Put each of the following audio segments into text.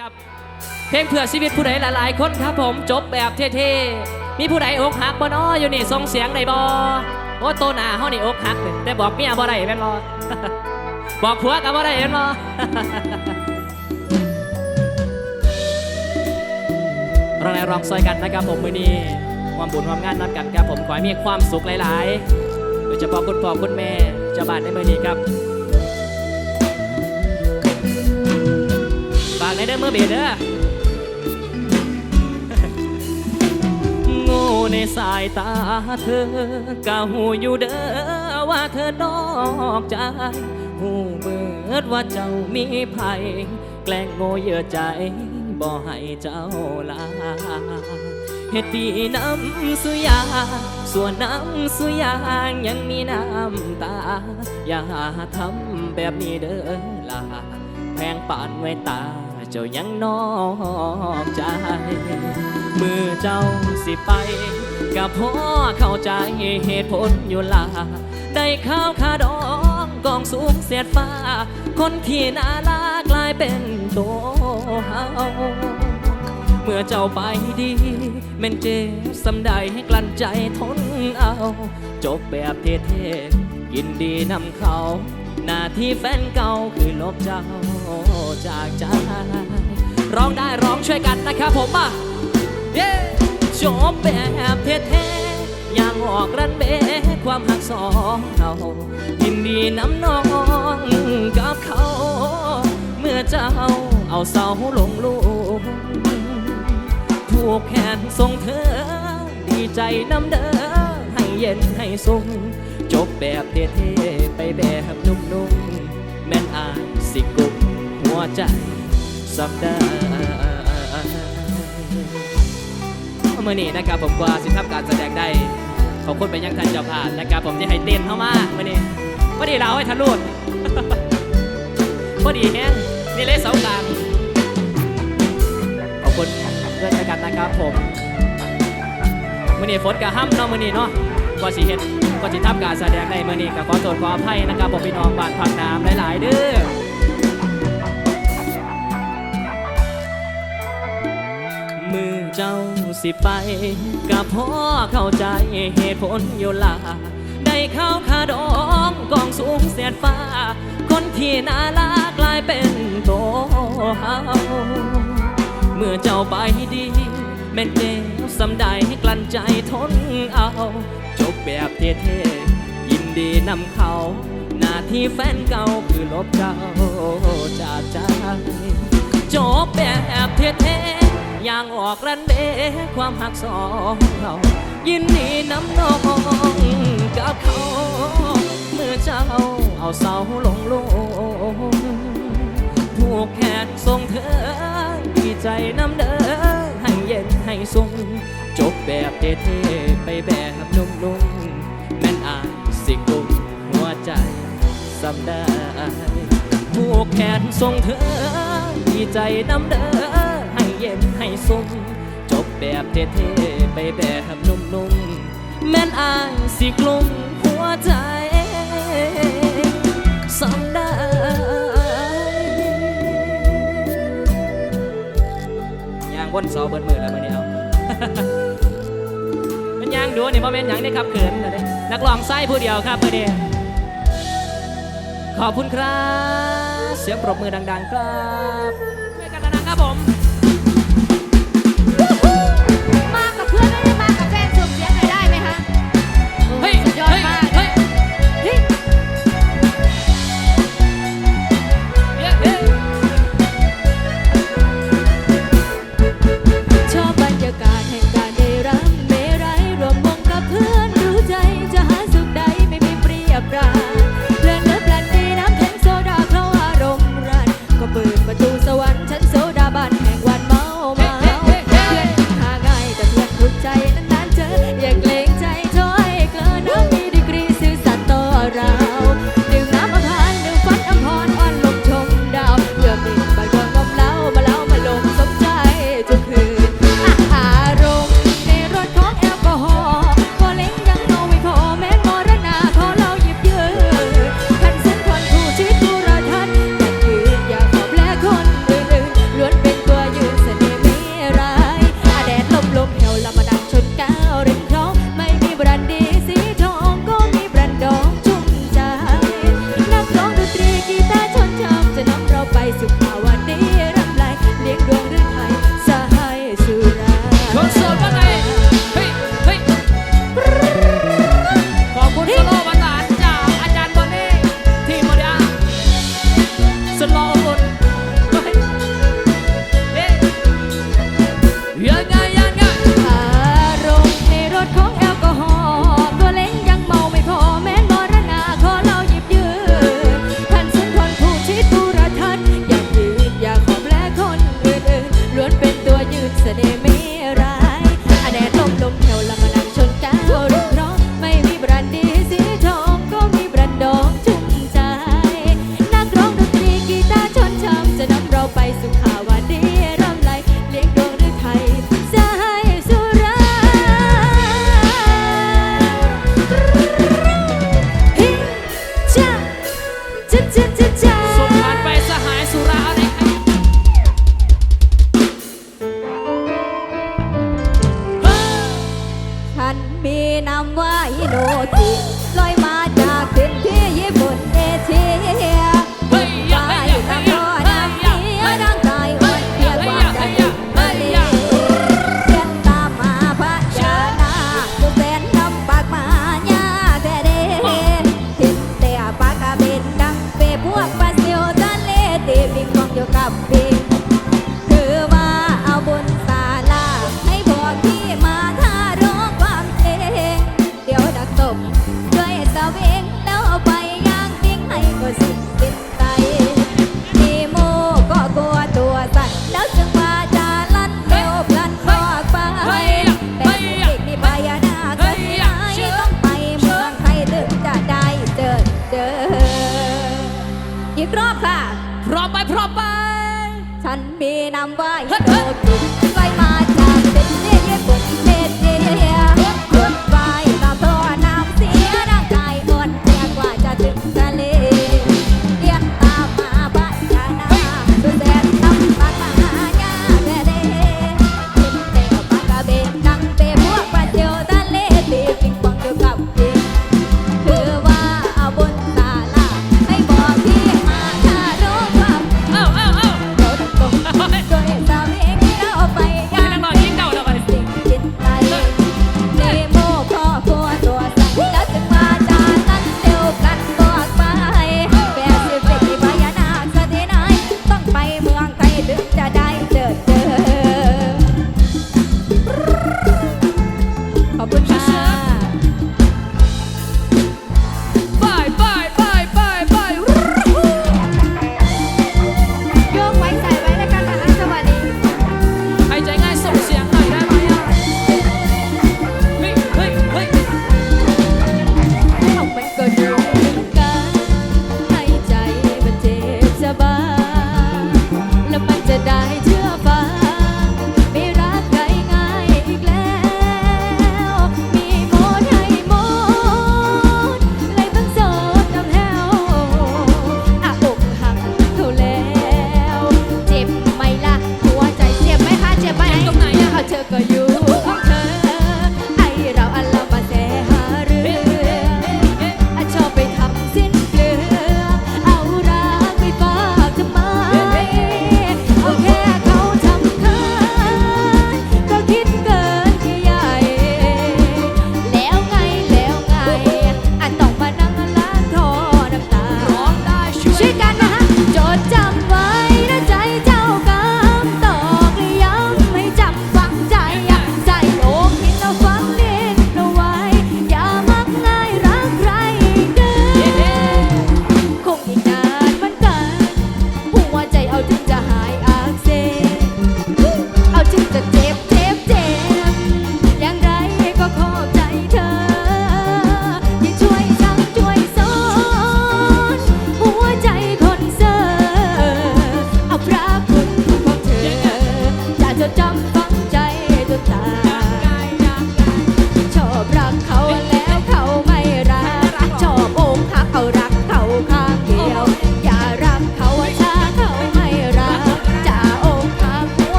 ครับเพลงเพื่อชีวิตผู้ใดหลายๆคนครับผมจบแบบเท่ๆมีผู้ใดอกหักบ่น้ออยู่นี่ส่งเสียงได้บ่โอ้โตหนาเฮานี่อกหักนี่แต่บอกเมียบ่ได้แม่นบ่บอกผัวก็บ่ได้แม่นบ่เราในร้องซอยกันนะครับผมมื้อนี้ความบุญความงานนับกันครับผมขอให้มีความสุขหลายๆโดยเฉพาะคุณพ่อคุณแม่เจ้าบ้านในมื้อนี้ครับากในเด้อมือเบียดเด้อโง่ในสายตาเธอกะหูอยู่เด้อว่าเธอนอกใจหูเบิดว่าเจ้ามีภัย แกล้งโง่เยื่อใจบ่ให้เจ้าลาเฮ็ดดีน้ำสุยา ส่วนน้ำสุยางยังมีน้ำตา อย่าทำแบบนี้เด้อลาแพงปานไว้ตา เจ้ายังนอกใจ มือเจ้าสิไปกับพ่อเข้าใจเหตุผลอยู่ลาได้ข้าวขาดองกองสูงเสียดฟ้า คนที่น่ารักกลายเป็นตัวเฮาเมื่อเจ้าไปดีแม่นเจ็บสำใดให้กลั้นใจทนเอา จบแบบเท่ๆยินดีนำเขา หน้าที่แฟนเก่าคือลบเจ้า จากใจร้องได้ร้องช่วยกันนะครับผมอะเย้จบแบบเท่ๆอย่างออกรันเบความหักสองเรายินดีน้ำน้องกับเขา เมื่อเจ้าเอาเสาลงลูกผูกแขนทรงเธอ ดีใจน้ำเด้อให้เย็นให้สุขจบแบบเท่ๆไปแบบนุ่มๆแม่นอายสิกุมหั วใจสัปดาห์เมื่อนี้นะครับผมกว่าสิทำการแสดงได้ขอบคุณไปยังท่านเจ้าภาพนะครับผมที่ให้เต้นเข้ามาเมื่อนี้พอดีเราให้ทะลุพอดีแฮงนี่เลยเสากลางขอบคุณเพื่อนกันนะครับผมมื่อนี้ฝนกับห้ำเนาะมื่อนี้เนาะก็สิเฮ็ดก็สิทำการแสดงในมื่อนี้ก็ขอโทษขออภัยนะครับผมพี่น้องบ้านพังน้ำหลายๆเด้อ มือเจ้าสิไปกับพ่อเข้าใจเหตุผลอยู่ลา ได้เข้าคาดองกองสูงเสียดฟ้า คนที่น่ารักกลายเป็นโตเฮาเมื่อเจ้าไปดีแม่นเจ็บสำใดให้กลั้นใจทนเอา จบแบบเท่ๆยินดีนำเขา หน้าที่แฟนเก่าคือลบเจ้าจากใจ จบแบบเท่ๆ ย่างออกรันเบความหักสองเรายินดีน้ำนองกับเขา เมื่อเจ้าเอาเสาลงลงผูกแขนทรงเธอดีใจน้ำเด้อให้เย็นให้สุงจบแบบเท่ๆไปแบบนุ่มๆแม่นอายสิกุมหัวใจสำได้ผูกแขนทรงเธอดีใจน้ำเด้อ เย็นให้สุงจบแบบเท่ๆไปแบบนุ่มๆ แม่นอายสิกลุ่มหัวใจสำได้ยางวนเสาเบิดมือแล้วมื่อนี้เอามันยางดูนี่บ่เป็นหยังได้ครับเขินนะเด้นักร้องไส้ผู้เดียวครับมื่อนี้ขอบคุณครับ เสียงปรบมือดัง ๆ ครับันมีนำไว้โนจิลอย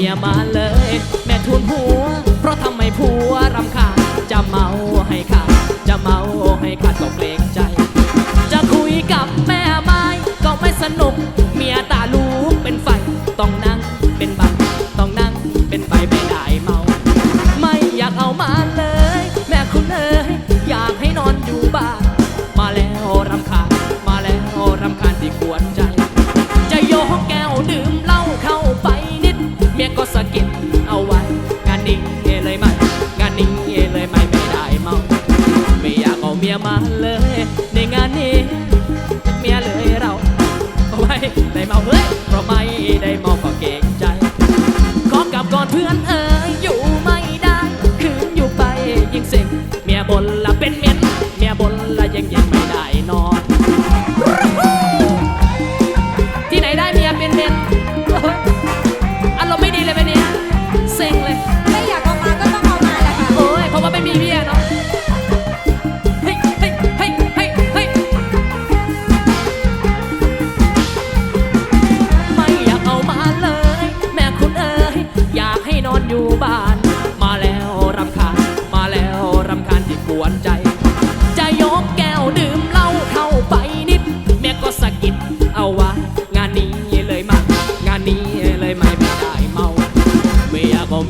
เมียมาเลย แม่ทุนหัว เพราะทำไมผัวรำคาญจะเมาให้ขาจะเมาให้ขาดกเกรง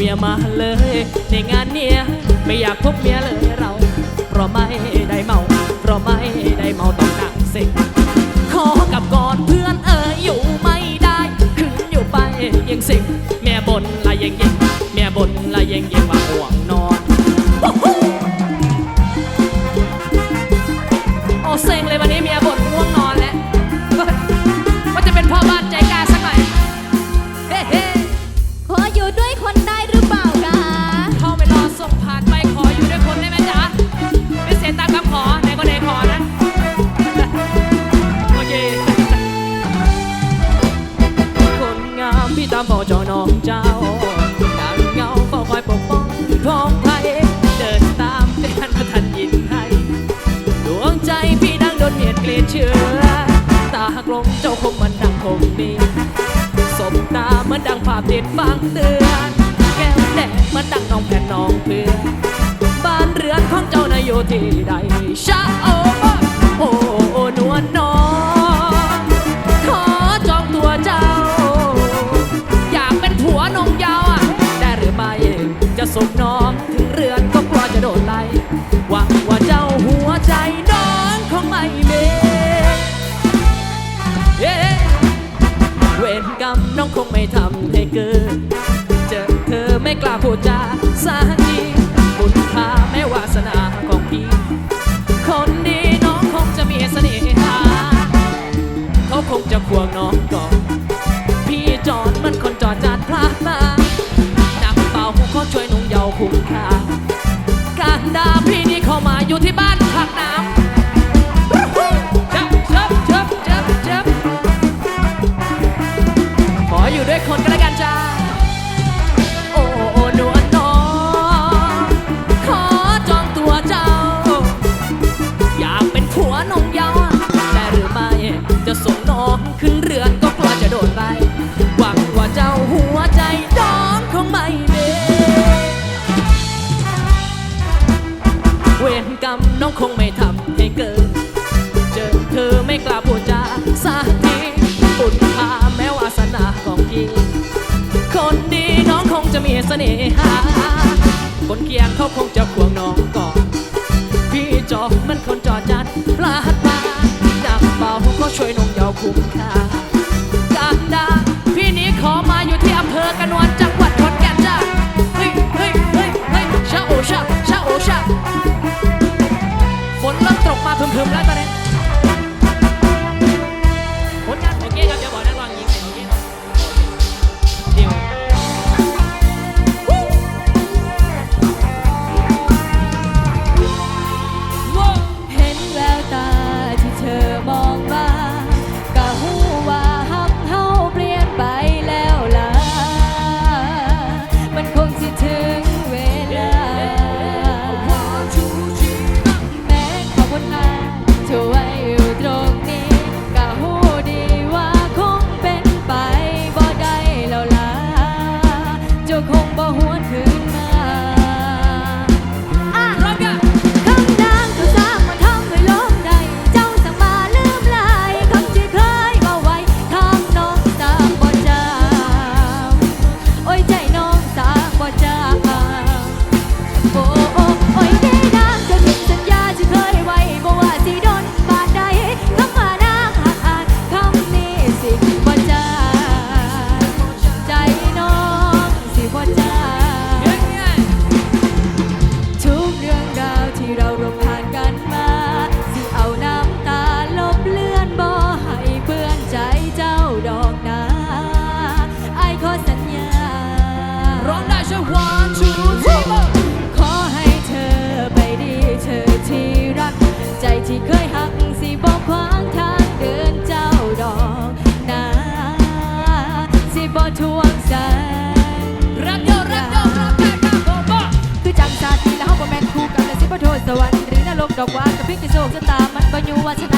ียมาเลย ในงานเนี้ยไม่อยากพบเมียเลยเรา เพราะไม่ได้เมา เพราะไม่ได้เมาต้องนั่งสิขอกับก่อนเพื่อนเอออยู่ไม่ได้ขึ้นอยู่ไปยังสิแม่บ่นละยังยิงแม่บ่นละยังยิงว่ grande. เสน่หาคนเกียงเขาคงจะควงน้องก่อน พี่จอกมันคน คือโชคชะตามันบ่อยู่วาสนา